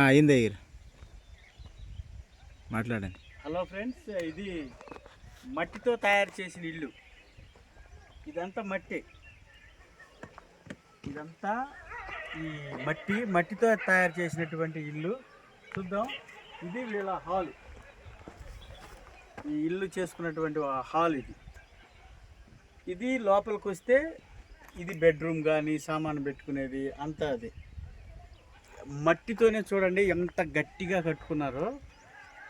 అయింది అయ్యారు. మాట్లాడండి. హలో ఫ్రెండ్స్ ఇది మట్టితో తయారు చేసిన ఇల్లు. ఇదంతా మట్టి. ఇదంతా ఈ మట్టి మట్టితో తయారు చేసినటువంటి ఇల్లు. చూద్దాం. ఇది వీళ్ళ హాల్. ఈ ఇల్లు చేసుకున్నటువంటి హాల్ ఇది. ఇది లోపలికి వస్తే ఇది బెడ్రూమ్ కానీ సామాను పెట్టుకునేది అంతా అది. మట్టితోనే చూడండి ఎంత గట్టిగా కట్టుకున్నారో.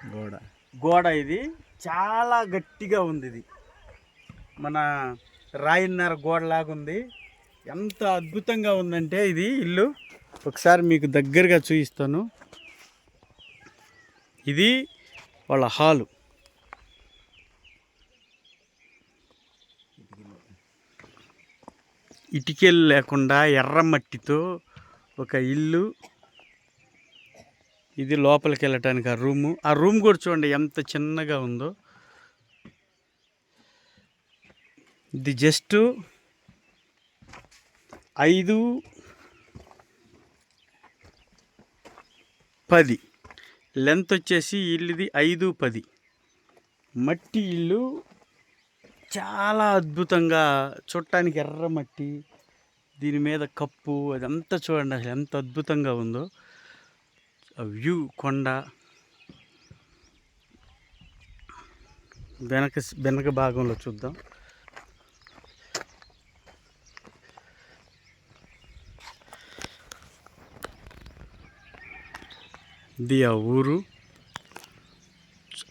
గోడ. గోడ ఇది. చాలా గట్టిగా ఉంది ఇది. మన రాయిన్నర గోడలాగా ఉంది ఎంత అద్భుతంగా ఉందంటే ఇది ఇల్లు. ఒకసారి మీకు దగ్గరగా చూపిస్తాను ఇది వాళ్ళ హాలు. ఇటుకలు లేకుండా ఎర్రమట్టితో ఒక ఇల్లు. ఇది లోపలికి వెళ్ళటానికి ఆ రూము. ఆ రూమ్ కూడా చూడండి ఎంత చిన్నగా ఉందో. ఇది జస్ట్ ఐదు పది. లెంత్ వచ్చేసి ఇల్లుది ఐదు పది. మట్టి ఇల్లు చాలా అద్భుతంగా చూడటానికి ఎర్ర మట్టి దీని మీద కప్పు అదంతా చూడండి అసలు ఎంత అద్భుతంగా ఉందో. వ్యూ కొండ వెనక వెనక భాగంలో చూద్దాం. ఇది ఆ ఊరు.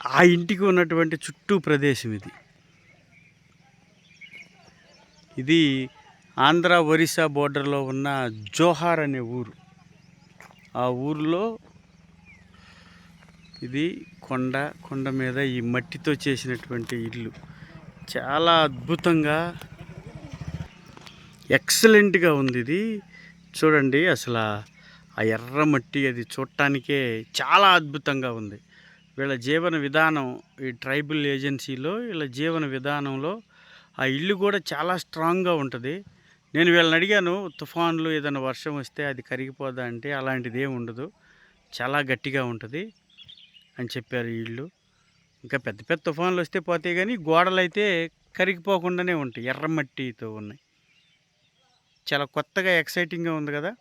ఆ ఇంటికి ఉన్నటువంటి చుట్టూ ప్రదేశం ఇది. ఇది ఆంధ్ర ఒరిస్సా బోర్డర్లో ఉన్న జోహార్ అనే ఊరు. ఆ ఊరిలో ఇది కొండ కొండ మీద ఈ మట్టితో చేసినటువంటి ఇల్లు. చాలా అద్భుతంగా ఎక్సలెంట్గా ఉంది ఇది. చూడండి అసలు ఆ ఎర్ర మట్టి అది చూడటానికే చాలా అద్భుతంగా ఉంది. వీళ్ళ జీవన విధానం ఈ ట్రైబల్ ఏజెన్సీలో వీళ్ళ జీవన విధానంలో ఆ ఇల్లు కూడా చాలా స్ట్రాంగ్గా ఉంటుంది. నేను వీళ్ళని అడిగాను తుఫాన్లు ఏదైనా వర్షం వస్తే అది కరిగిపోదా అంటే అలాంటిది ఏమి ఉండదు. చాలా గట్టిగా ఉంటుంది. అని చెప్పారు వీళ్ళు. ఇంకా పెద్ద పెద్ద తుఫాన్లు వస్తే పోతాయి కానీ గోడలు అయితే కరిగిపోకుండానే ఉంటాయి ఎర్రమట్టితో ఉన్నాయి. చాలా కొత్తగా ఎక్సైటింగ్గా ఉంది కదా.